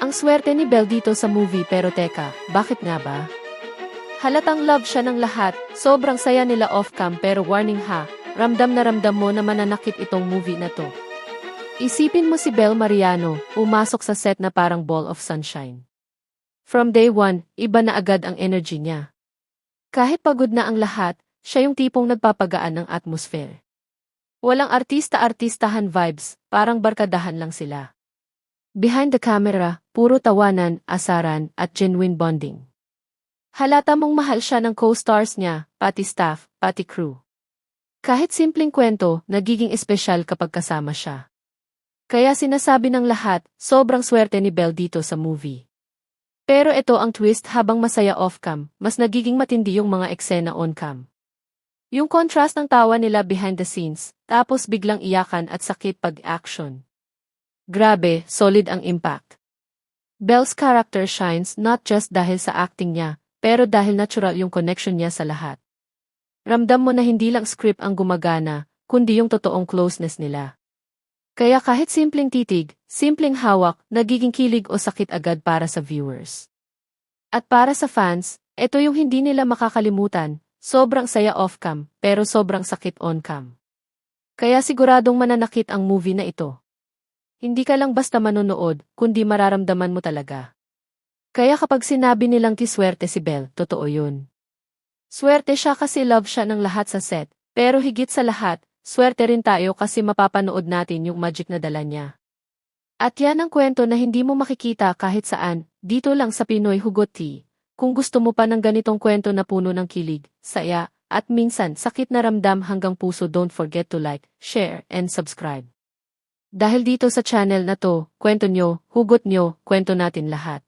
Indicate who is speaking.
Speaker 1: Ang swerte ni Belle dito sa movie pero teka, bakit nga ba? Halatang love siya ng lahat, sobrang saya nila off-cam pero warning ha, ramdam na ramdam mo na mananakit itong movie na to. Isipin mo si Belle Mariano, umasok sa set na parang ball of sunshine. From day one, iba na agad ang energy niya. Kahit pagod na ang lahat, siya yung tipong nagpapagaan ng atmosphere. Walang artista-artistahan vibes, parang barkadahan lang sila. Behind the camera, puro tawanan, asaran, at genuine bonding. Halata mong mahal siya ng co-stars niya, pati staff, pati crew. Kahit simpleng kwento, nagiging espesyal kapag kasama siya. Kaya sinasabi ng lahat, sobrang swerte ni Belle dito sa movie. Pero ito ang twist habang masaya off-cam, mas nagiging matindi yung mga eksena on-cam. Yung contrast ng tawa nila behind the scenes, tapos biglang iyakan at sakit pag-action. Grabe, solid ang impact. Belle's character shines not just dahil sa acting niya, pero dahil natural yung connection niya sa lahat. Ramdam mo na hindi lang script ang gumagana, kundi yung totoong closeness nila. Kaya kahit simpleng titig, simpleng hawak, nagiging kilig o sakit agad para sa viewers. At para sa fans, ito yung hindi nila makakalimutan, sobrang saya off-cam, pero sobrang sakit on-cam. Kaya siguradong mananakit ang movie na ito. Hindi ka lang basta manonood, kundi mararamdaman mo talaga. Kaya kapag sinabi nilang kiswerte si Belle, totoo yun. Swerte siya kasi love siya ng lahat sa set, pero higit sa lahat, swerte rin tayo kasi mapapanood natin yung magic na dala niya. At yan ang kwento na hindi mo makikita kahit saan, dito lang sa Pinoy Hugot Tea. Kung gusto mo pa ng ganitong kwento na puno ng kilig, saya, at minsan sakit na ramdam hanggang puso don't forget to like, share, and subscribe. Dahil dito sa channel na to, kwento nyo, hugot nyo, kwento natin lahat.